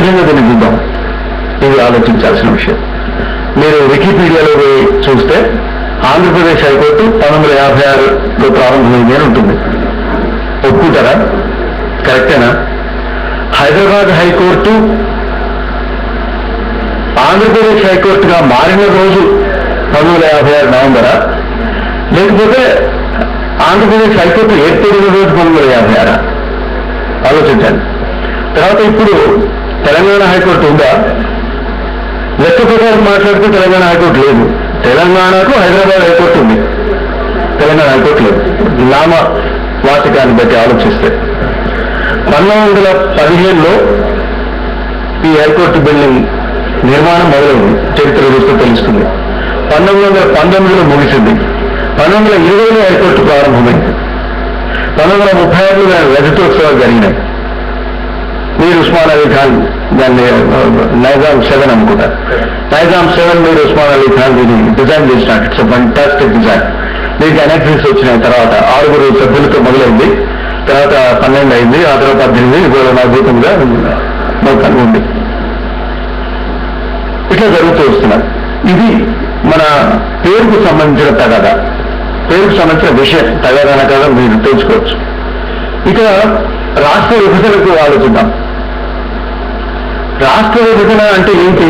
విధంగా దీన్ని చూద్దాం. ఇది ఆలోచించాల్సిన విషయం. మీరు వికీపీడియాలో పోయి చూస్తే ఆంధ్రప్రదేశ్ హైకోర్టు పంతొమ్మిది యాభై ఆరులో ప్రారంభమైంది అని ఉంటుంది. ఒప్పుకుంటారా? కరెక్టేనా? హైదరాబాద్ హైకోర్టు ఆంధ్రప్రదేశ్ హైకోర్టుగా మారిన రోజు పంతొమ్మిది వందల యాభై ఆరు నవంబరా? లేకపోతే ఆంధ్రప్రదేశ్ హైకోర్టు ఏర్పడిన రోజు పంతొమ్మిది వందల యాభై ఆరా? ఆలోచించండి. తర్వాత ఇప్పుడు తెలంగాణ హైకోర్టు ఉందా? లెక్క ప్రకారం మాట్లాడితే తెలంగాణ హైకోర్టు లేదు. తెలంగాణకు హైదరాబాద్ హైకోర్టు ఉంది. తెలంగాణ హైకోర్టు లేదు. నామ వాచకాన్ని బట్టి ఆలోచిస్తే. పంతొమ్మిది వందల పదిహేనులో ఈ హైకోర్టు బిల్డింగ్ నిర్మాణం మొదలైంది. చరిత్ర చూస్తే తెలుస్తుంది. పంతొమ్మిది వందల పంతొమ్మిదిలో ముగిసింది. పంతొమ్మిది వందల ఇరవైలో హైకోర్టు ప్రారంభమైంది. పంతొమ్మిది వందల ముప్పై ఆరులో రజతోత్సవాలు జరిగినాయి. మీరు ఉస్మాన్ అలీ ఖాన్ దాన్ని నైజాం సెవెన్ అనుకుంటారు. నైజాం సెవెన్ మీరు ఉస్మాన్ అలీ ఖాన్ దీన్ని డిజైన్ చేసినట్టు. ఇట్స్ ఫంటాస్టిక్ డిజైన్ దీనికి అనెక్సిస్ వచ్చిన తర్వాత ఆరుగురు సభ్యులతో మొదలైంది. తర్వాత పన్నెండు అయింది. ఆ తర్వాత పద్దెనిమిది ఇవాళ అద్భుతంగా మొత్తానికి ఉంది. ఇట్లా జరుగుతూ వస్తున్నారు. ఇది మన పేరుకు సంబంధించిన తగద. పేరుకు సంబంధించిన విషయం. తగదన కదా మీరు తెలుసుకోవచ్చు. ఇక రాష్ట్ర విభజనకు ఆలోచిద్దాం. రాష్ట్ర విభజన అంటే ఏంటి?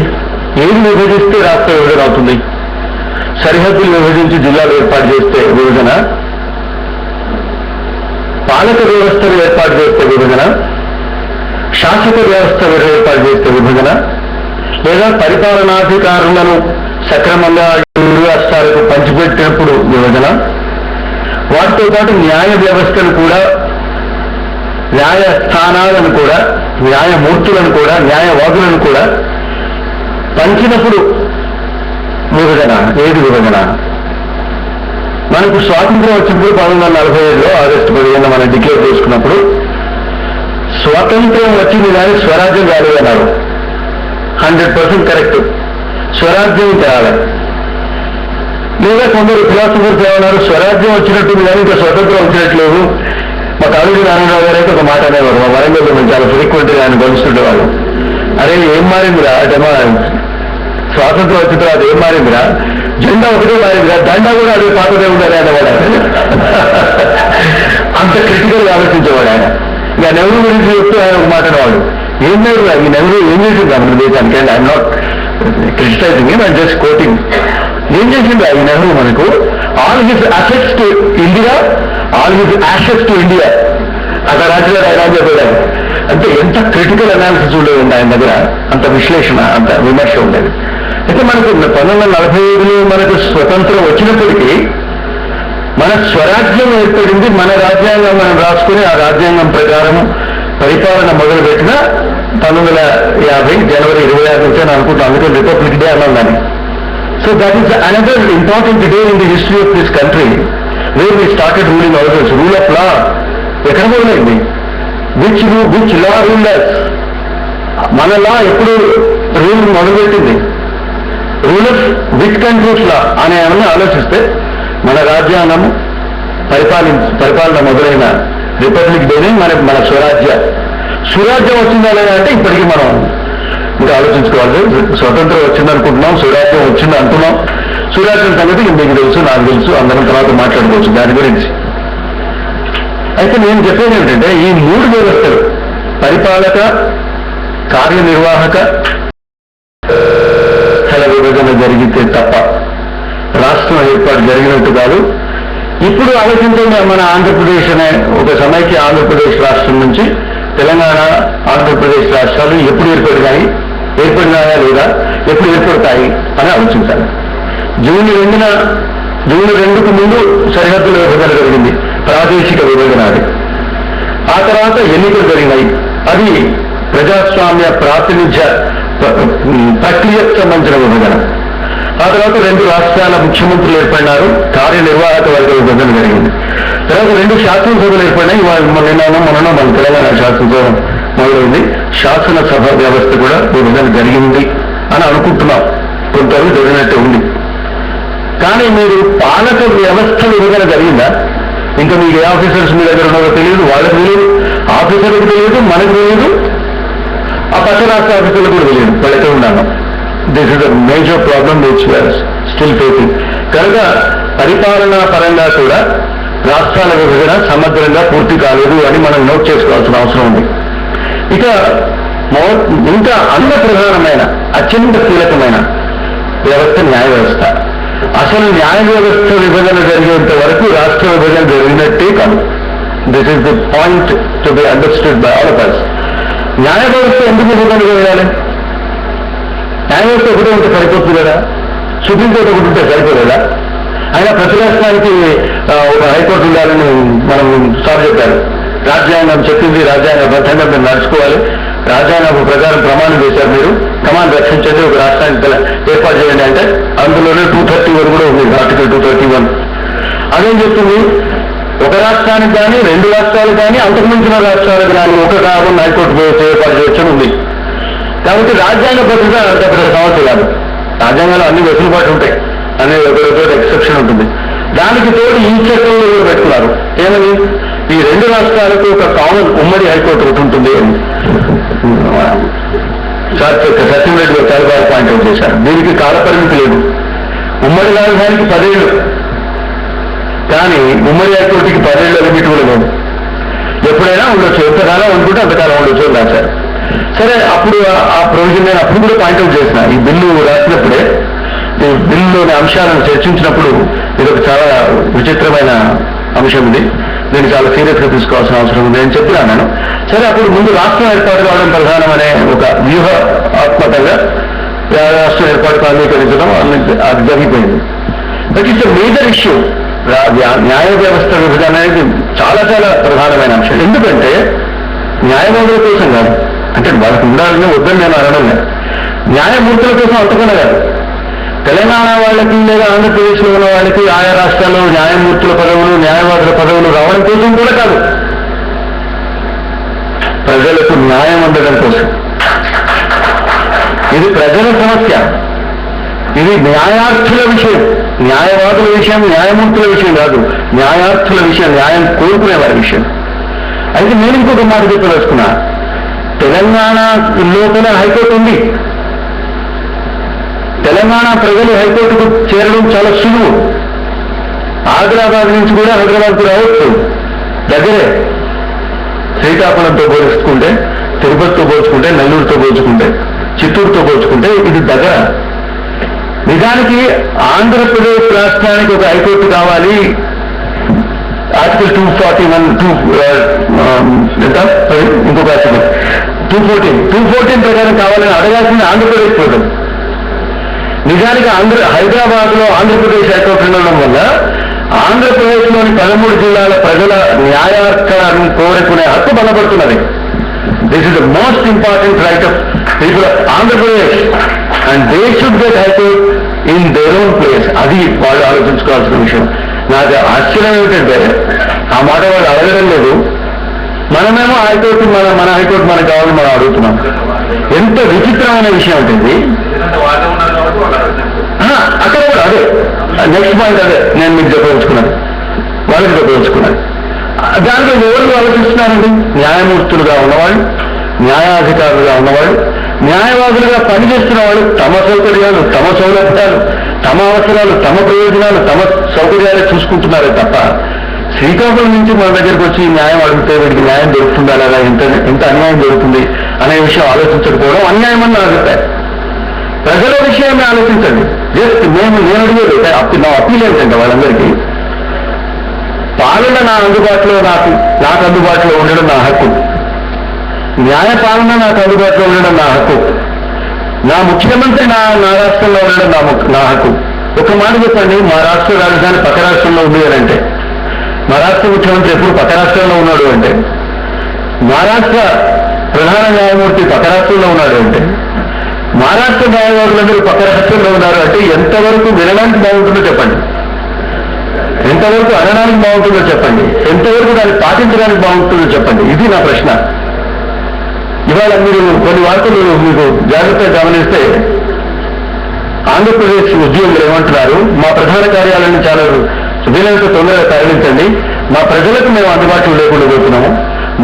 ఏది విభజిస్తే రాష్ట్ర విభజన అవుతుంది? సరిహద్దులు విభజించి జిల్లాలు ఏర్పాటు చేస్తే విభజన? పాలక వ్యవస్థను ఏర్పాటు చేస్తే విభజన? శాసక వ్యవస్థ ఏర్పాటు చేస్తే విభజన? లేదా పరిపాలనాధికారులను సక్రమంగా ఇరు రాష్ట్రాలకు పంచిపెట్టినప్పుడు విభజన? వాటితో పాటు న్యాయ వ్యవస్థను కూడా న్యాయ స్థానాలను కూడా న్యాయమూర్తులను కూడా న్యాయవాదులను కూడా పంచినప్పుడు విభజన ఏది విభజన? మనకు స్వాతంత్రం వచ్చినప్పుడు పంతొమ్మిది వందల నలభై ఏడులో ఆగస్టు పదిహేను మనం డిక్లేర్ చేసుకున్నప్పుడు స్వాతంత్రం వచ్చింది కానీ స్వరాజ్యం కాలేదన్నారు హండ్రెడ్ పర్సెంట్ కరెక్ట్. స్వరాజ్యం తేవాలి లేదా కొందరు ఫిలాసఫర్స్ ఏమన్నారు స్వరాజ్యం వచ్చినట్టుంది కానీ ఇంకా స్వతంత్రం వచ్చినట్లేదు మా కాళూరి నారాయణరావు గారు అయితే ఒక మాట అనేవారు. మా వరంగల్లో మేము చాలా ఫ్రీక్వెంట్గా ఆయన కలుస్తుండేవాళ్ళు అరే ఏం మారిందిరా? అంటే మా స్వాతంత్రం వచ్చిన తర్వాత ఏం మారిందిరా? జెండా ఒకటే మారిందిరా? దండా కూడా అదే పాతదే ఉండాలి అనేవాడు అంత క్రిటికల్ ఆలోచించేవాడు ఆయన. ఇక నెహ్రూ గురించి చెప్తూ ఆయన ఒక మాట అనేవాడు. ఏం లేదు ఈ నెహ్రూ ఏం చేసింది మన దేశానికి? And I'm not criticizing I'm just quoting ఏం చేసింది ఈ నెహ్రూ మనకు? All his assets to India all his assets to India అక్కడ రాజుగారు ఆయన చెప్పాడు అంటే ఎంత క్రిటికల్ అనాలిసిస్ ఉండేది ఆయన దగ్గర? అంత విశ్లేషణ అంత విమర్శ ఉండేది. అయితే మనకు పంతొమ్మిది వందల నలభై ఏడులో మనకు స్వతంత్రం వచ్చినప్పటికీ మన స్వరాజ్యం ఏర్పడింది మన రాజ్యాంగం మనం రాసుకుని ఆ రాజ్యాంగం ప్రకారం పరిపాలన మొదలుపెట్టిన పంతొమ్మిది వందల యాభై జనవరి ఇరవై ఆరు నుంచి అని అనుకుంటాం అందుకని రిపబ్లిక్ డే అన్నాం దాన్ని. So that is another important day in the history of this country where we started ruling our rule of law ఎక్కడ మొదలైంది విచ్ విచ్ లా రూలర్స్ మన లా ఎప్పుడు రూల్ మొదలుపెట్టింది? రూలర్స్ విచ్ కంట్రీస్ లా అని ఏమన్నా ఆలోచిస్తే మన రాజ్యాంగము పరిపాలి పరిపాలన మొదలైన రిపబ్లిక్ డేనే మన మన స్వరాజ్య. స్వరాజ్యం వచ్చిందా లేదా అంటే ఇప్పటికీ మనం ఇంకా ఆలోచించుకోవాలి. స్వతంత్రం వచ్చింది అనుకుంటున్నాం స్వరాజ్యం వచ్చింది అంటున్నాం స్వరాజ్యం సంగతి మీకు తెలుసు నాకు తెలుసు అందరం తర్వాత మాట్లాడుకోవచ్చు దాని గురించి. అయితే నేను చెప్పేది ఏంటంటే ఈ మూడు వ్యవస్థలు పరిపాలక కార్యనిర్వాహక స్థల విభజన జరిగితే తప్ప రాష్ట్రం ఏర్పాటు జరిగినట్టు కాదు. ఇప్పుడు ఆలోచించండి మన ఆంధ్రప్రదేశ్ అనే ఒక సమైక్య ఆంధ్రప్రదేశ్ రాష్ట్రం నుంచి తెలంగాణ ఆంధ్రప్రదేశ్ రాష్ట్రాలు ఎప్పుడు ఏర్పడినాయి ఏర్పడినాయా లేదా ఎప్పుడు ఏర్పడతాయి అని ఆలోచించాలి. జూన్ రెండున జూన్ రెండుకు ముందు సరిహద్దుల విభజన జరిగింది ప్రాదేశిక విభజన అది. ఆ తర్వాత ఎన్నికలు జరిగినాయి. అది ప్రజాస్వామ్య ప్రాతినిధ్య ప్రక్రియకు సంబంధించిన విభజన. ఆ తర్వాత రెండు రాష్ట్రాల ముఖ్యమంత్రులు ఏర్పడినారు కార్యనిర్వాహక వర్గ విభజన జరిగింది. తర్వాత రెండు శాసనసభలు ఏర్పడినాయి మొన్న మొన్న మన తెలంగాణ శాసనసభ మొదలైంది శాసనసభ వ్యవస్థ కూడా విభజన జరిగింది అని అనుకుంటున్నాం. కొంతవరకు జరిగినట్టే ఉంది. కానీ మీరు పాలక వ్యవస్థ విభజన జరిగిందా? ఇంకా మీకు ఏ ఆఫీసర్స్ మీ దగ్గర ఉన్నారో తెలియదు వాళ్ళకి తెలియదు ఆఫీసర్లకు తెలియదు మనకు తెలియదు ఆ పక్క రాష్ట్ర ఆఫీసర్లకు కూడా తెలియదు. వాళ్ళకే ఉన్నాను. This is the major problem which still facing కనుక పరిపాలనా పరంగా కూడా రాష్ట్రాల విభజన సమగ్రంగా పూర్తి కాలేదు అని మనం నోట్ చేసుకోవాల్సిన అవసరం ఉంది. ఇక ఇంకా అన్న ప్రధానమైన అత్యంత కీలకమైన వ్యవస్థ న్యాయ వ్యవస్థ. అసలు న్యాయ వ్యవస్థ విభజన జరిగేంత వరకు రాష్ట్ర విభజన జరిగినట్టే కాదు. This is the point to be understood by all of us న్యాయ వ్యవస్థ ఎందుకు విభజన చేయాలి? న్యాయ వ్యవస్థ ఒకటే ఉంటే సరిపోతుంది కదా? సుప్రీంకోర్టు ఒకటి ఉంటే సరిపోలేదా? అయినా ప్రతి రాష్ట్రానికి ఒక హైకోర్టు ఉండాలని మనం సార్ చెప్పారు. రాజ్యాంగం చెప్పింది రాజ్యాంగబద్ధంగా మీరు నడుచుకోవాలి. రాజ్యాంగం ప్రకారం ప్రమాణం చేశారు మీరు. ప్రమాణం రక్షించండి ఒక రాష్ట్రానికి ఏర్పాటు చేయండి అంటే అందులోనే టూ థర్టీ వన్ కూడా ఉంది ఆర్టికల్ టూ థర్టీ వన్ అదేం చెప్తుంది? ఒక రాష్ట్రానికి కానీ రెండు రాష్ట్రాలు కానీ అంతకుమించిన రాష్ట్రాలకు కానీ ఒక కాకుండా హైకోర్టు ఏర్పాటు చేయొచ్చు ఉంది. కాబట్టి రాజ్యాంగ భద్రత అంత పెద్ద సమస్య కాదు. రాజ్యాంగంలో అన్ని వెసులుబాటు ఉంటాయి. అనే ఒకరితో ఎక్సెప్షన్ ఉంటుంది. దానికి తోడు ఈ చట్టంలో పెట్టుకున్నారు. ఏమని? ఈ రెండు రాష్ట్రాలకు ఒక కామన్ ఉమ్మడి హైకోర్టు ఒకటి ఉంటుంది. అని సార్ సత్యరెడ్డి గారు చాలా బాగా పాయింట్ అవుట్ చేశారు? దీనికి కాలపరిమితి లేదు. ఉమ్మడి రాజధానికి పదేళ్ళు. కానీ ఉమ్మడి హైకోర్టుకి పదేళ్ళ లిమిట్ కూడా లేదు. ఎప్పుడైనా ఉండొచ్చు. ఎంతకాలం అనుకుంటే అంతకాలం ఉండొచ్చు అని రాశారు. సరే అప్పుడు ఆ- ఆ ప్రొవిజన్ నేను అప్పుడు కూడా పాయింట్అవుట్ చేసిన. ఈ బిల్లు రాసినప్పుడే ఈ బిల్లులోని అంశాలను చర్చించినప్పుడు ఇది ఒక చాలా విచిత్రమైన అంశం ఇది. నేను చాలా సీరియస్గా తీసుకోవాల్సిన అవసరం ఉంది అని చెప్పి అన్నాను సరే అప్పుడు ముందు రాష్ట్రం ఏర్పాటు కావడం ప్రధానమనే ఒక వ్యూహాత్మకంగా రాష్ట్రం ఏర్పాటు అంగీకరించడం అది- జరిగిపోయింది. బట్ ఇట్స్ మేజర్ ఇష్యూ న్యాయ వ్యవస్థ విభజన అనేది చాలా చాలా ప్రధానమైన అంశం. ఎందుకంటే న్యాయవాదుల కోసం కాదు. అంటే వాళ్ళకి ఉండాలని వద్దని నేను అనడం లేదు. న్యాయమూర్తుల కోసం అంతకన్నా కాదు. తెలంగాణ వాళ్ళకి లేదా ఆంధ్రప్రదేశ్లో ఉన్న వాళ్ళకి ఆయా రాష్ట్రాల్లో న్యాయమూర్తుల పదవులు న్యాయవాదుల పదవులు రావడం కోసం కూడా కాదు. ప్రజలకు న్యాయం అందడం కోసం. ఇది ప్రజల సమస్య. ఇది న్యాయార్థుల విషయం. న్యాయవాదుల విషయం న్యాయమూర్తుల విషయం కాదు. న్యాయార్థుల విషయం న్యాయం కోరుకునే వారి విషయం. అయితే నేను ఇంకొక మాట చెప్పదలుచుకున్నా. తెలంగాణ లోపల హైకోర్టు ఉంది. తెలంగాణ ప్రజలు హైకోర్టుకు చేరడం చాలా సులువు. ఆదిలాబాద్ నుంచి కూడా హైదరాబాద్కు రావచ్చు. దగ్గరే. శ్రీకాకుళంతో పోల్చుకుంటే తిరుపతితో పోల్చుకుంటే నెల్లూరుతో పోల్చుకుంటే చిత్తూరుతో పోల్చుకుంటే ఇది దగ్గర. నిజానికి ఆంధ్రప్రదేశ్ రాష్ట్రానికి ఒక హైకోర్టు కావాలి. Article two forty one two ఎంత? ఇంకొక article. Two fourteen. Two fourteen ప్రకారం కావాలని అడగాల్సింది ఆంధ్రప్రదేశ్ ప్రజలు. నిజానికి ఆంధ్ర హైదరాబాద్లో ఆంధ్రప్రదేశ్ హైకోర్టు ఉండడం వల్ల ఆంధ్రప్రదేశ్లోని పదమూడు జిల్లాల ప్రజల న్యాయార్థాలను కోరుకునే హక్కు బలపడుతున్నది. This is the most important right of people Andhra Pradesh. And they should get high court in their own place అది వాళ్ళు ఆలోచించుకోవాల్సిన విషయం. నాకు ఆశ్చర్యం ఏమిటంటే ఆ మాట వాళ్ళు అడగడం లేదు. మనమేమో హైకోర్టు మన మన హైకోర్టు మనకు కావాలని మనం అడుగుతున్నాం. ఎంత విచిత్రమైన విషయం అంటే ఇది ఎందుకంటే వాళ్ళే ఉన్నారు కాబట్టి వాళ్ళు అడుగుతారు ఆ, అక్కడ కూడా అదే. నెక్స్ట్ పాయింట్ అదే. నేను మీకు చెప్పదలుచుకున్నాను. వాళ్ళకి చెప్పదలుచుకున్నాను. దానికి ఎవరు ఆలోచిస్తున్నారండి. న్యాయమూర్తులుగా ఉన్నవాళ్ళు న్యాయాధికారులుగా ఉన్నవాళ్ళు న్యాయవాదులుగా పనిచేస్తున్న వాళ్ళు తమ సౌకర్యాలు తమ సౌలభ్యాలు తమ అవసరాలు తమ ప్రయోజనాలు తమ సౌకర్యాలే చూసుకుంటున్నారే తప్ప శ్రీకాకుళం నుంచి మన దగ్గరికి వచ్చి న్యాయం అడిగితే వీడికి న్యాయం దొరుకుతుందా లేదా ఎంత ఎంత అన్యాయం జరుగుతుంది అనే విషయం ఆలోచించకపోవడం అన్యాయం అని నా అభిప్రాయం. ప్రజల విషయాన్ని ఆలోచించండి. జస్ట్ మేము నేను అడిగేది అప్పి నా అప్పీల్ ఏంటంటే వాళ్ళందరికీ. పాలన నా అందుబాటులో నాకు నాకు అందుబాటులో ఉండడం నా హక్కు. న్యాయ పాలన నాకు అందుబాటులో ఉండడం నా హక్కు. నా ముఖ్యమంత్రి నా నా రాష్ట్రంలో ఉండడం నా నా హక్కు. ఒక మాట చెప్పండి మా రాష్ట్ర రాజధాని పక్క రాష్ట్రంలో ఉంది అని అంటే మా రాష్ట్ర ముఖ్యమంత్రి ఎప్పుడు పక్క రాష్ట్రంలో ఉన్నాడు అంటే మా రాష్ట్ర ప్రధాన న్యాయమూర్తి పక్క రాష్ట్రంలో ఉన్నాడు అంటే మహారాష్ట్ర బావగారులందరూ పక్క రాష్ట్రంలో ఉన్నారు అంటే ఎంతవరకు వినడానికి బాగుంటుందో చెప్పండి. ఎంతవరకు అనడానికి బాగుంటుందో చెప్పండి. ఎంతవరకు దాన్ని పాటించడానికి బాగుంటుందో చెప్పండి. ఇది నా ప్రశ్న. ఇవాళ మీరు కొన్ని వార్తలు మీకు జాగ్రత్తగా గమనిస్తే ఆంధ్రప్రదేశ్ ఉద్యోగులు ఏమంటున్నారు? మా ప్రధాన కార్యాలయాన్ని చాలా వీలైనంత తొందరగా తరలించండి. మా ప్రజలకు మేము అందుబాటులో లేకుండా పోతున్నాము.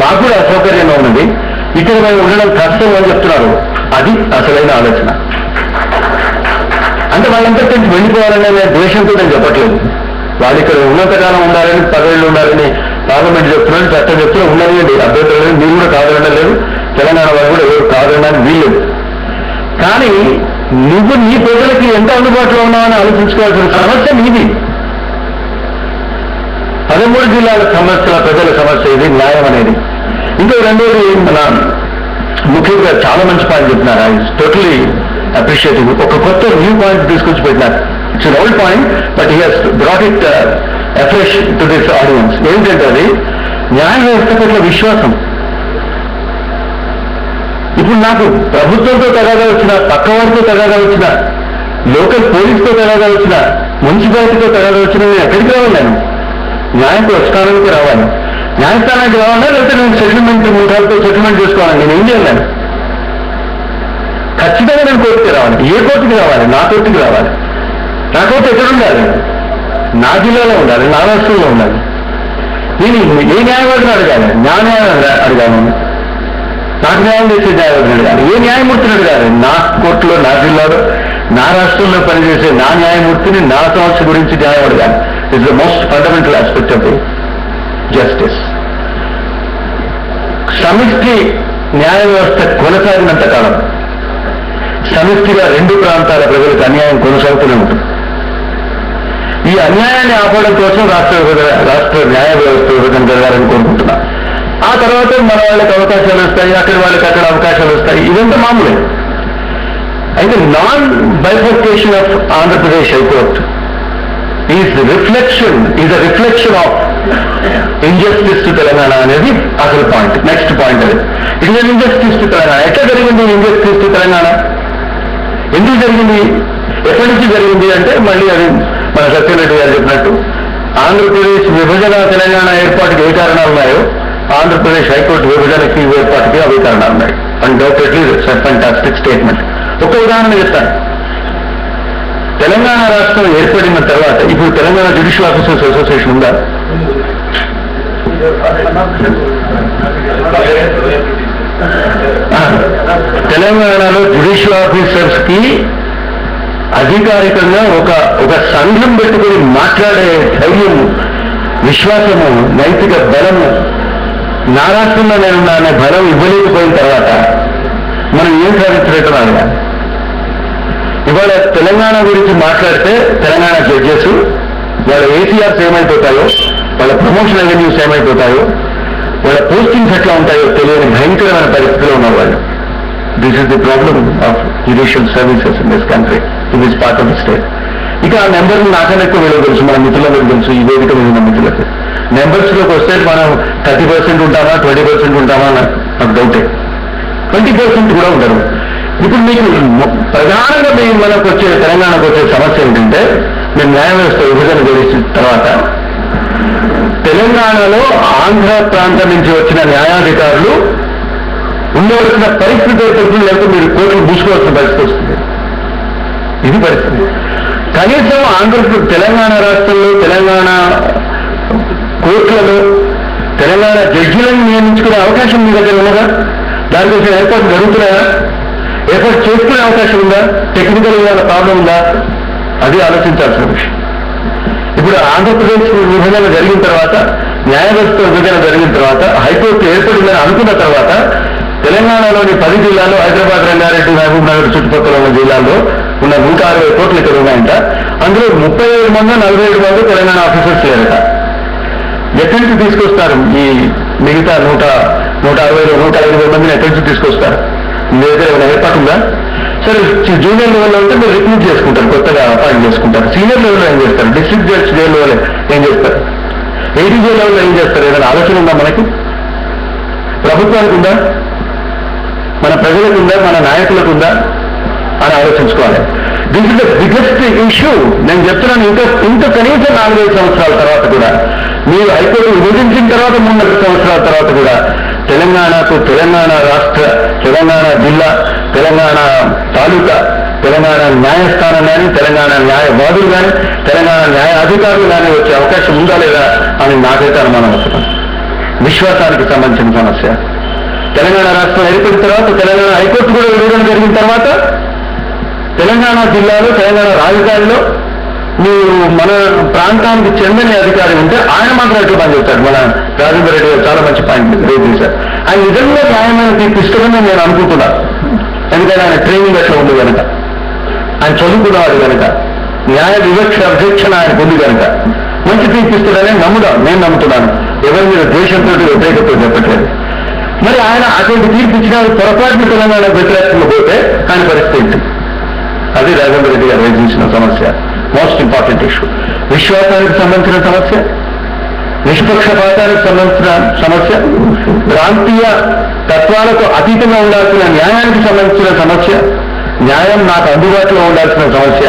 మాకు కూడా అసౌకర్యంగా ఉన్నది. ఇక్కడ మేము ఉండడం కష్టం అని చెప్తున్నారు. అది అసలైన ఆలోచన. అంటే వాళ్ళంతా నుంచి వెళ్ళిపోవాలనే ద్వేషంతో నేను చెప్పట్లేదు. వాళ్ళు ఇక్కడ ఉన్నంతకాలం ఉండాలని పదవిలో ఉండాలని పార్లమెంట్ చెప్తున్నాడు చట్టం చెప్తున్నా ఉండనివ్వండి అభ్యర్థులు మీరు కూడా కాదనలేదు తెలంగాణ వాళ్ళు కూడా ఎవరు కాదనడానికి వీళ్ళు కానీ నువ్వు నీ ప్రజలకి ఎంత అందుబాటులో ఉన్నావని ఆలోచించుకోవాల్సిన సమస్య నీది. పదమూడు జిల్లాల సమస్యల ప్రజల సమస్య ఇది న్యాయం అనేది. ఇంకో రెండోది మన ముఖ్యంగా చాలా మంచి పాయింట్ చెప్తున్నారు ఐ టోటలీ అప్రిషియేటింగ్ ఒక కొత్త న్యూ పాయింట్ తీసుకొచ్చి పెట్టినారు. It's old point but he has brought it afresh to this audience ఏంటంటే అది? న్యాయ వ్యవస్థ పట్ల విశ్వాసం. ఇప్పుడు నాకు ప్రభుత్వంతో తగాదా వచ్చిన పక్కవారితో తగాదా వచ్చిన లోకల్ పోలీస్తో తగాదా వచ్చిన మున్సిపాలిటీతో తగాదా వచ్చిన నేను ఎక్కడికి రావాలి నేను? న్యాయంతో స్థానానికి రావాలి. న్యాయస్థానానికి రావాలా లేకపోతే నేను సెటిల్మెంట్ ముఠాలతో సెటిల్మెంట్ చేసుకోవాలి? నేను ఏం చేయాలి ఖచ్చితంగా నేను కోర్టుకి రావాలి. ఏ కోర్టుకి రావాలి? నా కోర్టుకి రావాలి. నా కోర్టు ఎక్కడ ఉండాలి? నా జిల్లాలో ఉండాలి నా రాష్ట్రంలో ఉండాలి. నేను ఏ న్యాయవాదిని అడగాలి? నా న్యాయం అడగాను నాకు న్యాయం చేసే న్యాయవాదిని అడగాలి. ఏ న్యాయమూర్తిని అడగాలి? నా కోర్టులో నా జిల్లాలో నా రాష్ట్రంలో పనిచేసే నా న్యాయమూర్తిని నా సమస్య గురించి న్యాయం అడగాలి. It's the most fundamental aspect of justice సమిష్టి న్యాయ వ్యవస్థ కొనసాగినంత కాలం సమిష్టిగా రెండు ప్రాంతాల ప్రజలకు అన్యాయం కొనసాగుతూనే ఉంటుంది. ఈ అన్యాయాన్ని ఆపడం కోసం రాష్ట్ర రాష్ట్ర న్యాయ వ్యవస్థ విభజన జరగాలని కోరుకుంటున్నా. ఆ తర్వాత మన వాళ్ళకి అవకాశాలు వస్తాయి అక్కడ వాళ్ళకి అక్కడ అవకాశాలు వస్తాయి. ఇదంతా మామూలే. అయితే non bifurcation of Andhra Pradesh high court is reflection is a reflection of injustice to Telangana అనేది అసలు పాయింట్ నెక్స్ట్ పాయింట్ అది. It is injustice to Telangana ఎట్లా జరిగింది ఇంజస్టిస్ టు తెలంగాణ ఎందుకు జరిగింది? ఎక్కడి నుంచి జరిగింది అంటే మళ్ళీ అది మన సత్యరెడ్డి గారు చెప్పినట్టు ఆంధ్రప్రదేశ్ విభజన తెలంగాణ ఏర్పాటుకి ఏ కారణాలు ఉన్నాయో ఆంధ్రప్రదేశ్ హైకోర్టు విభజనకి ఏర్పాటుకి అవి కారణాలు ఉన్నాయి. అండ్ డౌటెడ్లీ ఫంటాస్టిక్ స్టేట్మెంట్ ఒక ఉదాహరణ చెప్తాను. తెలంగాణ రాష్ట్రం ఏర్పడిన తర్వాత ఇప్పుడు తెలంగాణ జ్యుడిషియల్ ఆఫీసర్స్ అసోసియేషన్ ఉందా? తెలంగాణలో జ్యుడిషియల్ ఆఫీసర్స్కి అధికారికంగా ఒక ఒక సంఘం పెట్టుకుని మాట్లాడే ధైర్యం విశ్వాసము నైతిక బలము నా రాష్ట్రంలో నేను అనే బలం ఇవ్వలేకపోయిన తర్వాత మనం ఏం సాధించినట్టు అడగాలి ఇవాళ తెలంగాణ గురించి మాట్లాడితే తెలంగాణ జడ్జెస్ వాళ్ళ ఏసీఆర్స్ ఏమైపోతాయో వాళ్ళ ప్రమోషన్ రెవెన్యూస్ ఏమైపోతాయో వాళ్ళ పోస్టింగ్స్ ఎట్లా ఉంటాయో తెలియని భయంకరమైన పరిస్థితిలో ఉన్నారు వాళ్ళు this is the problem of judicial services in this country in this part of the state ఇక ఆ నెంబర్ నాకన్నా ఎక్కువ వీళ్ళకి తెలుసు మన మిత్రులకు తెలుసు ఈ వేదిక మీద ఉన్న మిత్రులకు. నెంబర్స్లోకి వస్తే మనం థర్టీ పర్సెంట్ ఉంటామా ట్వంటీ పర్సెంట్ ఉంటామా నాకు డౌటే ట్వంటీ పర్సెంట్ కూడా ఉంటారు ఇప్పుడు మీకు ప్రధానంగా మీ మనకు వచ్చే తెలంగాణకు వచ్చే సమస్య ఏంటంటే మేము న్యాయ వ్యవస్థ విభజన చేసిన తర్వాత తెలంగాణలో ఆంధ్ర ప్రాంతం నుంచి వచ్చిన న్యాయాధికారులు ఉండవలసిన పరిస్థితి ఏర్పడుతుంది లేకపోతే మీరు కోర్టులు మూసుకోవాల్సిన పరిస్థితి వస్తుంది. ఇది పరిస్థితి. కనీసం ఆంధ్రప్రదేశ్ తెలంగాణ రాష్ట్రంలో తెలంగాణ కోర్టులలో తెలంగాణ జడ్జిలను నియమించుకునే అవకాశం మీ దగ్గర ఉన్నదా? దానికోసం ఏర్పాటు జరుగుతున్నాయా? ఏర్పాటు చేసుకునే అవకాశం ఉందా? టెక్నికల్ ఏమైనా ప్రాబ్లం ఉందా? అది ఆలోచించాల్సిన విషయం. ఇప్పుడు ఆంధ్రప్రదేశ్ విభజన జరిగిన తర్వాత న్యాయవ్యవస్థ విభజన జరిగిన తర్వాత హైకోర్టు ఏర్పడిందని అనుకున్న తర్వాత తెలంగాణలోని పది జిల్లాలు హైదరాబాద్ రంగారెడ్డి మహబూబ్ నగర్ చుట్టుపక్కల ఉన్న జిల్లాల్లో ఉన్న నూట అరవై కోట్లు ఇక్కడ ఉన్నాయంట. అందులో ముప్పై ఏడు మంది నలభై ఏడు మంది తెలంగాణ ఆఫీసర్స్ లేరట. ఎక్కడి నుంచి తీసుకొస్తారు ఈ మిగతా నూట నూట అరవై నూట ఎనభై మందిని ఎక్కడి నుంచి తీసుకొస్తారు? మీ దగ్గర ఏమైనా ఏర్పాటు ఉందా? సరే జూనియర్ లెవెల్లో ఉంటే మీరు రిక్రూట్ చేసుకుంటారు కొత్తగా అపాయింట్ చేసుకుంటారు. సీనియర్ లెవెల్లో ఏం చేస్తారు? డిస్ట్రిక్ట్ జడ్జ్ లెవెల్ ఏం చేస్తారు? ఏడీజే లెవెల్లో ఏం చేస్తారు? ఏదైనా ఆలోచన ఉందా మనకి? ప్రభుత్వానికి ఉందా? మన ప్రజలకు ఉందా? మన నాయకులకు ఉందా? అని ఆలోచించుకోవాలి. This is the biggest issue నేను చెప్తున్నాను ఇంకా ఇంకా కనీసం నాలుగైదు సంవత్సరాల తర్వాత కూడా. మీరు హైకోర్టు విభజించిన తర్వాత మూడు సంవత్సరాల తర్వాత కూడా తెలంగాణకు తెలంగాణ రాష్ట్ర తెలంగాణ జిల్లా తెలంగాణ తాలూకా తెలంగాణ న్యాయస్థానం కానీ తెలంగాణ న్యాయవాదులు కానీ తెలంగాణ న్యాయ అధికారులు కానీ వచ్చే అవకాశం ఉందా లేదా అని నాకైతే అనుమానం వస్తుంది. విశ్వాసానికి సంబంధించిన సమస్య. తెలంగాణ రాష్ట్రం ఏర్పడిన తర్వాత తెలంగాణ హైకోర్టు కూడా విడుదల జరిగిన తర్వాత తెలంగాణ జిల్లాలో తెలంగాణ రాజధానిలో మీరు మన ప్రాంతానికి చెందని అధికారి ఉంటే ఆయన మాత్రం ఎట్లా పని చేస్తాడు? మన రాజేంద్ర రెడ్డి గారు చాలా మంచి పాయింట్ రేపు చేశారు. ఆయన నిజంగా న్యాయమైన తీర్పిస్తాడని నేను అనుకుంటున్నా. ఎందుకంటే ఆయన ట్రైనింగ్ అట్లా ఉంది కనుక? ఆయన చదువుకున్నవాడు కనుక? న్యాయ వివక్ష అధ్యక్షణ ఆయనకు ఉంది కనుక? మంచి తీర్పిస్తాడని నమ్ముదాం నేను నమ్ముతున్నాను. ఎవరి మీద దేశంతో వ్యతిరేకత చెప్పట్లేదు. మరి ఆయన అటువంటి తీర్పు ఇచ్చిన పొరపాటున తెలంగాణ వ్యతిరేకంగా పోతే ఆయన పరిస్థితి అది రాజేంద్ర రెడ్డి గారు వేధించిన సమస్య. మోస్ట్ ఇంపార్టెంట్ ఇష్యూ విశ్వాసానికి సంబంధించిన సమస్య నిష్పక్షపాతానికి సంబంధించిన సమస్య ప్రాంతీయ తత్వాలకు అతీతంగా ఉండాల్సిన న్యాయానికి సంబంధించిన సమస్య న్యాయం నాకు అందుబాటులో ఉండాల్సిన సమస్య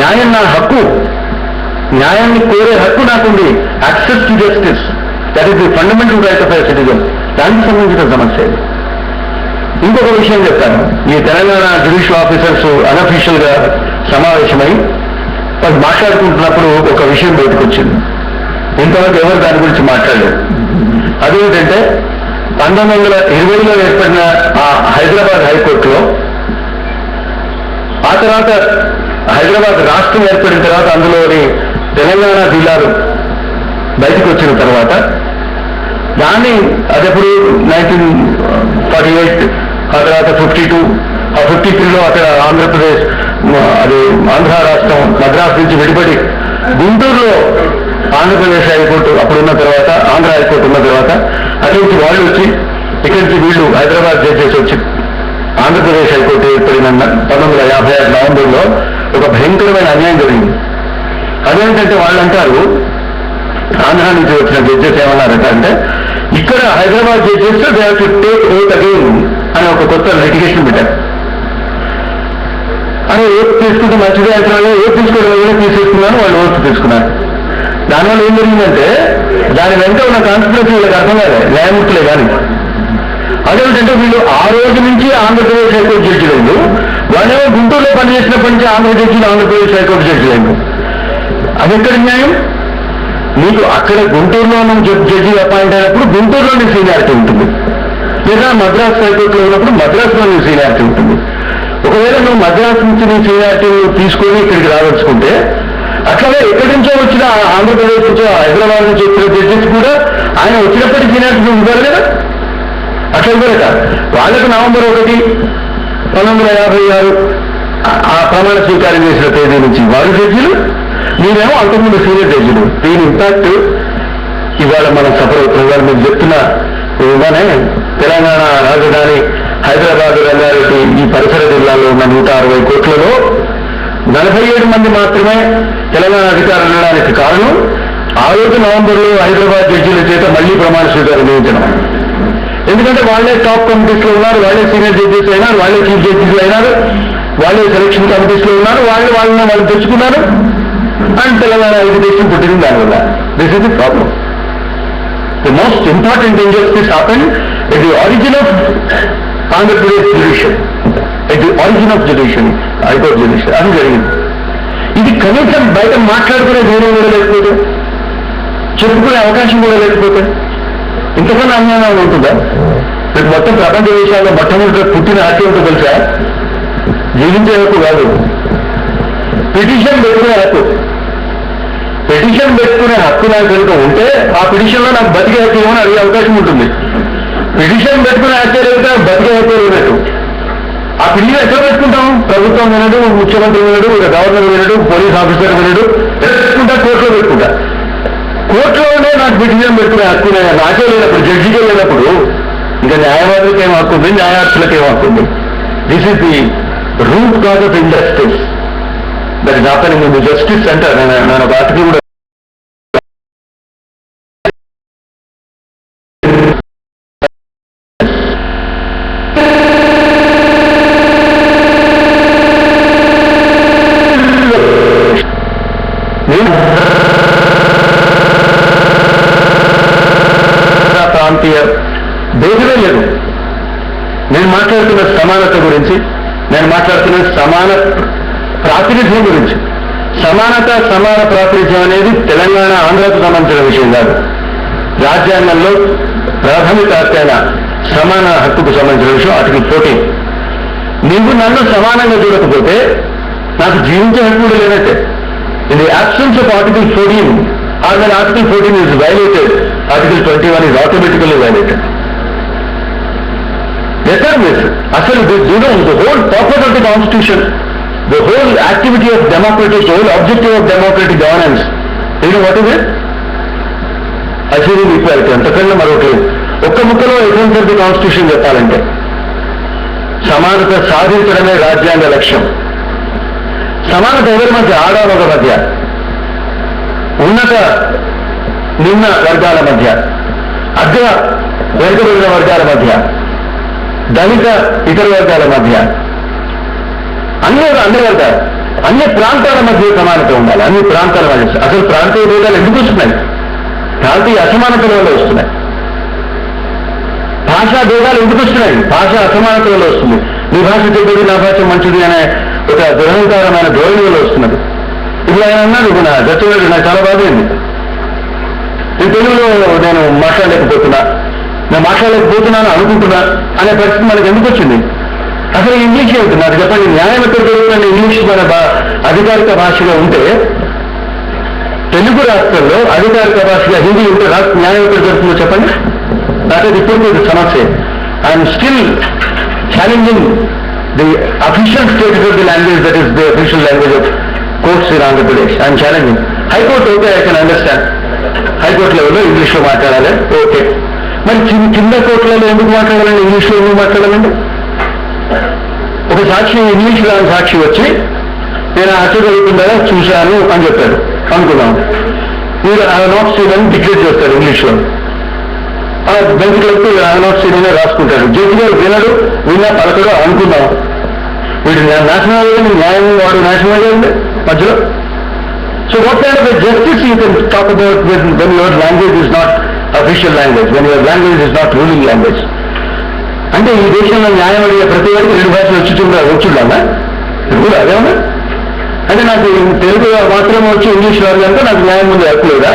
న్యాయం నా హక్కు న్యాయాన్ని కోరే హక్కు నాకుంది access to justice that is the fundamental right of citizen దానికి సంబంధించిన సమస్య ఇది ఇంకొక విషయం చెప్తాను. ఈ తెలంగాణ జ్యుడిషియల్ ఆఫీసర్స్ అనఫీషియల్గా సమావేశమై వాళ్ళు మాట్లాడుకుంటున్నప్పుడు ఒక విషయం బయటకు వచ్చింది ఇంతవరకు ఎవరు దాని గురించి మాట్లాడలేదు. అదేమిటంటే పంతొమ్మిది వందల ఇరవైలో ఏర్పడిన ఆ హైదరాబాద్ హైకోర్టులో ఆ తర్వాత హైదరాబాద్ రాష్ట్రం ఏర్పడిన తర్వాత అందులోని తెలంగాణ జిల్లాలు బయటకు వచ్చిన తర్వాత దాన్ని అదెప్పుడు నైన్టీన్ ఫార్టీ ఎయిట్ ఆ తర్వాత ఫిఫ్టీ టూ ఫిఫ్టీ త్రీలో అక్కడ ఆంధ్రప్రదేశ్ అది ఆంధ్ర రాష్ట్రం మద్రాసు నుంచి విడిపడి గుంటూరులో ఆంధ్రప్రదేశ్ హైకోర్టు అప్పుడున్న తర్వాత ఆంధ్ర హైకోర్టు ఉన్న తర్వాత అటు నుంచి వాళ్ళు వచ్చి ఇక్కడి నుంచి వీళ్ళు హైదరాబాద్ జడ్జెస్ వచ్చి ఆంధ్రప్రదేశ్ హైకోర్టు ఏర్పడిన పంతొమ్మిది వందల యాభై ఆరు నవంబర్లో ఒక భయంకరమైన అన్యాయం జరిగింది. అదేంటంటే వాళ్ళు అంటారు ఆంధ్ర నుంచి వచ్చిన జడ్జెస్ ఏమన్నారట అంటే ఇక్కడ Hyderabad judges they have to take oath again అని ఒక కొత్త లిటిగేషన్ పెట్టారు. అరే ఓట్ తీసుకుంటే మంచిదే అంటున్నారు ఓట్ తీసుకోవడం వల్ల తీసేసుకున్నాను వాళ్ళు ఓట్లు తీసుకున్నారు దానివల్ల ఏం జరిగిందంటే దాని వెంట ఉన్న కాన్స్పిరసీ వీళ్ళకి అర్థం కాదు న్యాయమూర్తులే కానీ. అదేమిటంటే వీళ్ళు ఆ రోజు నుంచి ఆంధ్రప్రదేశ్ హైకోర్టు జడ్జిలు వాళ్ళేమో గుంటూరులో పనిచేసినప్పటి నుంచి ఆంధ్ర ఆంధ్రప్రదేశ్ హైకోర్టు జడ్జిలు అది ఎక్కడ న్యాయం? నీకు అక్కడ గుంటూరులో ఉన్న జడ్జి అపాయింట్ అయినప్పుడు గుంటూరులోని సీనియారిటీ ఉంటుంది. లేదా మద్రాస్ హైకోర్టులో ఉన్నప్పుడు మద్రాసులో నీ సీనియారిటీ ఉంటుంది. ఒకవేళ నువ్వు మద్రాసు నుంచి నీ సీనియారిటీ తీసుకొని ఇక్కడికి రావచ్చుకుంటే అట్లాగే ఎక్కడి నుంచో వచ్చిన ఆంధ్రప్రదేశ్ నుంచో హైదరాబాద్ నుంచి వచ్చిన జడ్జెస్ కూడా ఆయన వచ్చినప్పటికీ సీనియారిటీ నువ్వు ఇవ్వాలి కదా? అట్లా ఇవ్వలేక? వాళ్ళకు నవంబర్ ఒకటి పంతొమ్మిది వందల యాభై ఆరు ఆ- ప్రమాణ స్వీకారం చేసిన తేదీ నుంచి వారు జడ్జిలు మీరేమో అంతకుముందు సీనియర్ జడ్జిలు. దీని ఇంపాక్ట్ ఇవాళ మనం సఫర్ అవుతున్నాం మీరు చెప్తున్న ఇవ్వనే తెలంగాణ రాజధాని హైదరాబాద్ రంగారెడ్డి ఈ పరిసర జిల్లాలో ఉన్న నూట అరవై కోట్లలో నలభై ఏడు మంది మాత్రమే తెలంగాణ అధికారులు ఉండడానికి కారణం ఆ రోజు నవంబర్లో హైదరాబాద్ జడ్జీల చేత మళ్ళీ ప్రమాణ స్వీకారం చేయించడం. ఎందుకంటే వాళ్ళే టాప్ కమిటీస్లో ఉన్నారు వాళ్ళే సీనియర్ జడ్జీస్ అయినారు వాళ్ళే చీఫ్ జడ్జీస్ అయినారు వాళ్ళే సెలక్షన్ కమిటీస్లో ఉన్నారు వాళ్ళు వాళ్ళని వాళ్ళు తెచ్చుకున్నారు. అండ్ తెలంగాణ ఎడ్యుకేషన్ పుట్టింది దానివల్ల this is the problem the most important injustice happen at the origin of Andhra Pradesh judicial at origin of judicial high court judicial అని జరిగింది ఇది కనీసం బయట మాట్లాడుకునే ధైర్యం కూడా లేకపోతే చెప్పుకునే అవకాశం కూడా లేకపోతే ఇంతకన్నా అన్యాయం ఉంటుందా? రేపు మొత్తం ప్రపంచ దేశాల్లో మొట్టమొదటి పుట్టిన ఆర్టీ ఉంటుందో తెలుసా జీవించే హక్కు కాదు. పిటిషన్ పెట్టుకునే హక్కు. పిటిషన్ పెట్టుకునే హక్కు నాకు కనుక ఉంటే ఆ పిటిషన్లో నాకు బతికే హక్కు ఏమని అడిగే అవకాశం ఉంటుంది. పిటిషన్ పెట్టుకుని ఆశ్చర్యంగా లేకపోతే ఆ పిల్లి ఎక్కడ పెట్టుకుంటాం? ప్రభుత్వం వినడు ముఖ్యమంత్రి వినడు ఇక గవర్నర్ వినడు పోలీస్ ఆఫీసర్ వినడు పెట్టుకుంటా కోర్టులో పెట్టుకుంటా. కోర్టులోనే నాకు పిటిషన్ పెట్టుకునే హక్కు లేదు. నాకే లేనప్పుడు జడ్జికే లేనప్పుడు ఇంకా న్యాయవాదులకు ఏం హక్కు ఉంది? న్యాయార్థులకు ఏం హక్కు ఉంది? This is the root cause of industries that is happening in the justice centre నేను నేను ఒక ఆర్టికల్ కూడా ప్రాంతీయ భేదమే లేదు. నేను మాట్లాడుతున్న సమానత గురించి నేను మాట్లాడుతున్న సమాన ప్రాతినిధ్యం గురించి. సమానత సమాన ప్రాతినిధ్యం అనేది తెలంగాణ ఆంధ్రకు సంబంధించిన విషయం కాదు. రాజ్యాంగంలో ప్రాథమిక అత్యైన సమాన హక్కుకు సంబంధించిన విషయం ఆర్టికల్ ఫోర్టీన్. నీవు నన్ను సమానంగా చూడకపోతే నాకు జీవించే హక్కు కూడా లేనట్టే in the absence of article fourteen or then article fourteen is violated article twenty one is automatically violated determines అసలు చూడం the whole purpose of the constitution the whole activity of democratic whole objective of democratic governance ఇది what is it equality అంతకన్నా మరొకటి ఒక్క ముక్కలో ఎటువంటి constitution చెప్పాలంటే సమానత సాధించడమే రాజ్యాంగ లక్ష్యం. సమానత ఎవరి మధ్య ఆడవాళ్ళ మధ్య ఉన్నత నిమ్న వర్గాల మధ్య అగ్ర వెనుకబడిన వర్గాల మధ్య దళిత ఇతర వర్గాల మధ్య అన్ని అన్ని వర్గాలు అన్ని ప్రాంతాల మధ్య సమానత ఉండాలి. అన్ని ప్రాంతాల మధ్య. అసలు ప్రాంతీయ భేదాలు ఎందుకు వస్తున్నాయి? ప్రాంతీయ అసమానతల వల్ల వస్తున్నాయి. భాషా భేదాలు ఎందుకు వస్తున్నాయి? భాష అసమానతల వల్ల వస్తుంది. నీ భాష చెడ్డది నా భాష మంచిది అనే ఒక దురహంకారమైన ధోరణిలో వల్ల వస్తున్నది. ఇప్పుడు ఆయన అన్నాడు ఇప్పుడు నా దత్తవేడు నాకు చాలా బాధైంది నేను తెలుగులో నేను మాట్లాడలేకపోతున్నా. నేను మాట్లాడలేకపోతున్నాను అనుకుంటున్నా అనే పరిస్థితి మనకు ఎందుకు వచ్చింది? అసలు ఇంగ్లీష్ ఏమిటి నాకు చెప్పండి న్యాయం ఎక్కడ ఇంగ్లీష్ మన అధికారిక భాషగా ఉంటే తెలుగు రాష్ట్రంలో అధికారిక భాషగా హిందీ ఉంటే రాష్ట్ర న్యాయం ఎక్కడ చెప్పండి? నాకు అది ఇప్పుడు సమస్య. I'm still challenging the official status of the language that is the official language of courts in Andhra Pradesh I'm challenging high court okay I can understand high court లెవెల్లో ఇంగ్లీష్లో మాట్లాడాలి ఓకే మరి చిన్న కింద కోర్టులలో ఎందుకు మాట్లాడాలండి ఇంగ్లీష్లో ఎందుకు మాట్లాడాలండి ఒక సాక్షి ఇంగ్లీష్ రాని సాక్షి వచ్చి నేను హత్య జరుగుతుందా చూశాను అని చెప్పాడు అనుకున్నాం మీరు ఐ నాట్ సీన్ అని డిక్లేర్ చేస్తాడు ఇంగ్లీష్లో ఆ బెంచ్లోకి ఐ నాట్ సీన్ అనే రాసుకుంటాడు జడ్జి గారు వినడు విన్నా పలకడు అనుకుందాం. వీడు నేషనల్ న్యాయం వాడు నేషనల్ ఉంది మధ్యలో. So what kind of justice you can talk about when your language is not official language when your language is not ruling language అంటే ఈ దేశంలో న్యాయం అడిగే ప్రతి వాడికి రెండు భాషలు వచ్చుతుందా వచ్చుండా కూడా అదేమన్నా అంటే నాకు తెలుగు మాత్రమే వచ్చి ఇంగ్లీష్ రాదు అంటే నాకు న్యాయం ముందు హక్కు లేదా?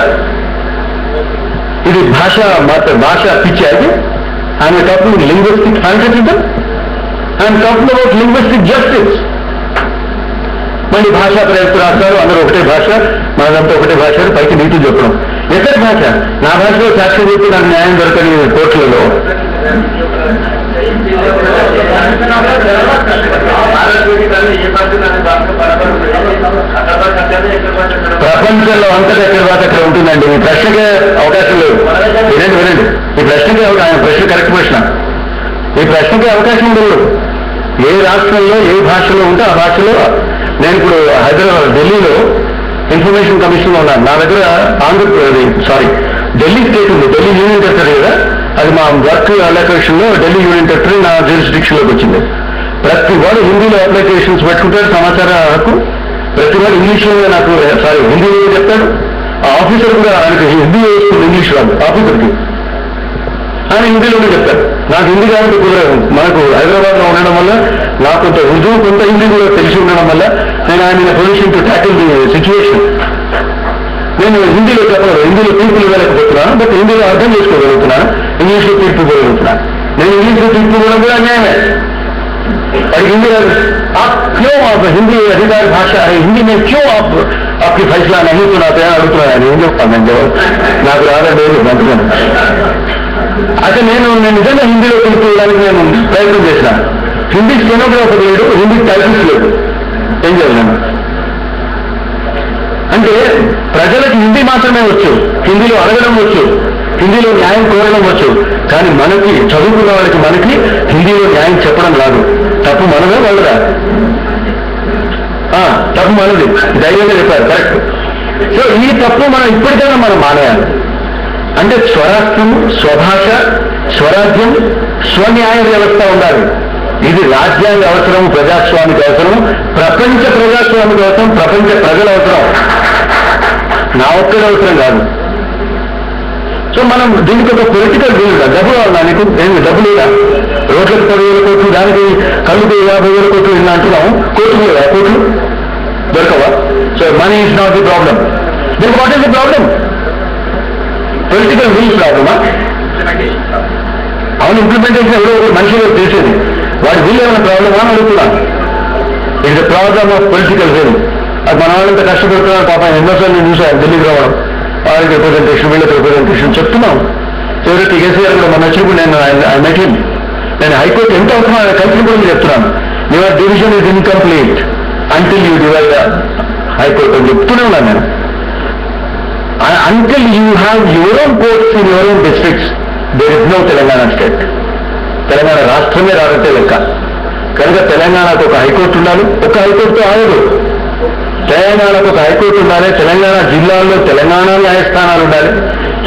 ఇది భాష మాత్రం భాష పిచ్చి అది ఆయన టాకింగ్ లింగ్విస్టిక్ సాంకేతికం ఆయన టాకింగ్ అబౌట్ లింగ్విస్టిక్ జస్టిస్ మళ్ళీ భాషా ప్రయత్నం రాస్తారు. అందరూ ఒకటే భాష. మనదంతా ఒకటే భాష పైకి నీతి చెప్పడం ఎక్కడ భాష? నా భాషలో సాక్ష్యం చెప్పి నాకు న్యాయం దొరకని కోర్టులలో ప్రపంచంలో అంతటా ఎక్కడ భాష అక్కడ ఉంటుందండి? ఈ ప్రశ్నకే అవకాశం లేదు. వినండి వినండి. ఈ ప్రశ్నకే ఆయన ప్రశ్న కరెక్ట్ ప్రశ్న. ఈ ప్రశ్నకి అవకాశం లేదు ఏ రాష్ట్రంలో ఏ భాషలో ఉంటే ఆ భాషలో నేను ఇప్పుడు హైదరాబాద్ ఢిల్లీలో ఇన్ఫర్మేషన్ కమిషన్లో ఉన్నాను. నా దగ్గర ఆంధ్రప్రదేశ్ సారీ ఢిల్లీ స్టేట్ ఉంది. ఢిల్లీ యూనియన్ టెరిటరీ కదా? అది మా వర్క్ అప్లికేషన్లో ఢిల్లీ యూనియన్ టెరిటరీ నా జ్యూరిస్డిక్షన్లోకి వచ్చింది. ప్రతి వాడు హిందీలో అప్లికేషన్స్ పెట్టుకుంటాడు సమాచార హక్కు. ప్రతి వాడు ఇంగ్లీష్లో నాకు సారీ హిందీలో చెప్తాడు. ఆ ఆఫీసర్ కూడా ఆయనకి హిందీ వస్తుంది ఇంగ్లీష్ రాదు ఆఫీసర్కి. ఆయన హిందీలోనే చెప్తారు నాకు హిందీ కాబట్టి కుదరదు మనకు హైదరాబాద్లో ఉండడం వల్ల నాకు కొంత హిందూ కొంత హిందీ కూడా తెలిసి ఉండడం వల్ల నేను ఆయన position to tackle the situation నేను హిందీలో చెప్పగలను హిందీలో పీపుల్ ఇవ్వలేకపోతున్నాను బట్ హిందీలో అర్థం చేసుకోగలుగుతున్నాను. ఇంగ్లీష్లో తీర్పు ఇవ్వగలుగుతున్నాను నేను ఇంగ్లీష్లో తీర్పు ఇవ్వడం కూడా న్యాయమే और हिंदी आप क्यों आप हिंदी अधिकार भाषा है हिंदी में क्यों आप आपकी फैसला नहीं सुनाते हैं అడుగుతున్నాను ఆయన ఏం చెప్తాను నేను జవాబు నాకు రాదండి మంచిదని అయితే నేను నేను నిజంగా హిందీలో తీర్పు ఇవ్వడానికి నేను ప్రయత్నం చేసిన హిందీ స్టెనోగ్రాఫర్ లేడు హిందీ టైపిస్ట్ లేడు ఏం చేయాలి నేను అంటే ప్రజలకు హిందీ మాత్రమే వచ్చు హిందీలో అడగడం వచ్చు హిందీలో న్యాయం కోరడం వచ్చు కానీ మనకి చదువుకున్న వాళ్ళకి మనకి హిందీలో న్యాయం చెప్పడం రాదు. తప్పు మనమే వాళ్ళదా? ఆ, తప్పు మనది. ధైర్యంగా చెప్పారు కరెక్ట్. సో ఈ తప్పు మనం ఇప్పటికైనా మనం మానేయాలి. అంటే స్వరాష్ట్రం స్వభాష స్వరాజ్యం స్వన్యాయ వ్యవస్థ ఉండాలి. ఇది రాజ్యాంగ అవసరం ప్రజాస్వామిక అవసరం ప్రపంచ ప్రజాస్వామిక అవసరం ప్రపంచ ప్రజల అవసరం. నా ఒక్కడి అవసరం కాదు. సో మనం దీనికి ఒక పొలిటికల్ బిల్ డబ్బు కావాలా నీకు. ఏమి డబ్బు లేదా రోడ్లకు పదివేల కోట్లు దానికి కళ్ళుకు యాభై వేల కోట్లు ఇలా అంటున్నాం కోట్లు లేదా కోట్లు? దొరకవా? So money is not the problem then what is the problem political will ప్రాబ్లమా అవును ఇంప్లిమెంటేషన్ ఎవరో ఒక మనిషి చేసేది. వాడి వీళ్ళు ఏమైనా ప్రాబ్లమా అని అడుగుతున్నాను. ఇది ప్రాబ్లం ఆఫ్ పొలిటికల్ విల్ అది మన వాళ్ళంతా కష్టపడుతున్నారు పాపం ఎన్నోసార్లు నేను చూసాను ఢిల్లీకి రావడం. వాళ్ళకి రిప్రజెంటేషన్ వీళ్ళకి రిప్రజెంటేషన్ చెప్తున్నాం. ఎవరైతే కేసీఆర్ కూడా మన వచ్చినప్పుడు నేను ఐ మెట్ హిమ్ నేను హైకోర్టు ఎంత అవుతున్నా కలిసి కూడా చెప్తున్నాను. Your division is incomplete until you divide high court అని చెప్తూనే ఉన్నాను నేను. Until you have your own courts in your own districts there is no Telangana state Telangana రాష్ట్రమే రాదంటే లెక్క. కనుక తెలంగాణకు ఒక హైకోర్టు ఉండాలి. ఒక హైకోర్టు ఆగదు. తెలంగాణకు ఒక హైకోర్టు ఉండాలి తెలంగాణ జిల్లాల్లో తెలంగాణ న్యాయస్థానాలు ఉండాలి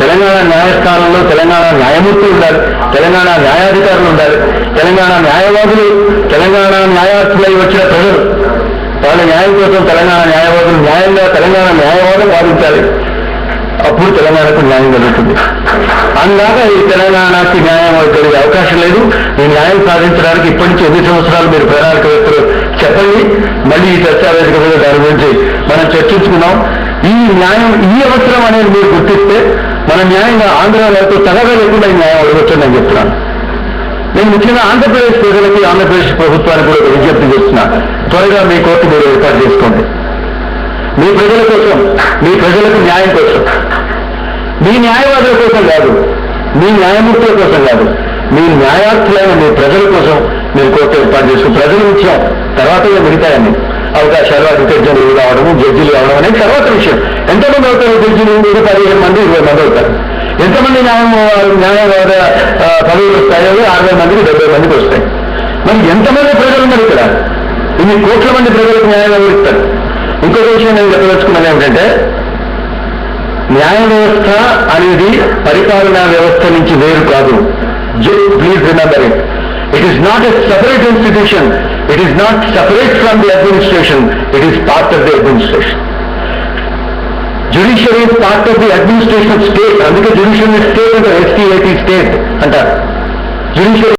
తెలంగాణ న్యాయస్థానంలో తెలంగాణ న్యాయమూర్తి ఉండాలి తెలంగాణ న్యాయాధికారులు ఉండాలి తెలంగాణ న్యాయవాదులు తెలంగాణ న్యాయార్థులై వచ్చిన ప్రజలు. వాళ్ళ న్యాయం కోసం తెలంగాణ న్యాయవాదులు న్యాయంగా తెలంగాణ న్యాయవాదం వాదించాలి. అప్పుడు తెలంగాణకు న్యాయం జరుగుతుంది అందాక ఈ తెలంగాణకి న్యాయం జరిగే అవకాశం లేదు. ఈ న్యాయం సాధించడానికి ఇప్పటి నుంచి ఎన్ని సంవత్సరాలు మీరు ప్రణాళికవేత్తలు చెప్పండి. మళ్ళీ ఈ చర్చా వేదిక మీద దాని గురించి మనం చర్చించుకున్నాం ఈ న్యాయం ఈ అవసరం అనేది మీరు గుర్తిస్తే మన న్యాయంగా ఆంధ్రాలో తగగా లేకుండా ఈ న్యాయం అడగొచ్చు నేను చెప్తున్నాను. నేను ముఖ్యంగా ఆంధ్రప్రదేశ్ ప్రజలకి ఆంధ్రప్రదేశ్ ప్రభుత్వానికి కూడా విజ్ఞప్తి చేస్తున్నా. త్వరగా మీ కోర్టు మీరు ఏర్పాటు చేసుకోండి. మీ ప్రజల కోసం మీ ప్రజలకు న్యాయం కోసం మీ న్యాయవాదుల కోసం కాదు. మీ న్యాయమూర్తుల కోసం కాదు. మీ న్యాయార్థులైన మీ ప్రజల కోసం మీరు కోర్టు ఏర్పాటు చేసుకుని ప్రజలు ముఖ్యం తర్వాత మిగతాయని అవకాశాలు అడ్వకేట్ జనరల్ రావడం జడ్జిలు రావడం అనేది తర్వాత విషయం. ఎంతమంది అవుతారు జడ్జీలు? మీరు పదిహేను మంది ఇరవై మంది అవుతారు. ఎంతమంది న్యాయం న్యాయవాద పదవులు వస్తాయో అరవై మందికి డెబ్బై మందికి వస్తాయి. మరి ఎంతమంది ప్రజలు ఉన్నారు ఇక్కడ? ఇన్ని కోట్ల మంది ప్రజలకు న్యాయం ఇస్తారు? ఇంకొక విషయం నేను చెప్పదలుచుకున్నది ఏమిటంటే న్యాయ వ్యవస్థ అనేది పరిపాలనా వ్యవస్థ నుంచి వేరు కాదు. Please remember it it is not a separate institution it is not separate from the administration it is part of the administration judiciary is part of the administration state అందుకే జుడిషియరీ స్టేట్ అంటారు ఎస్టీఐటీ state అంటారు. Judiciary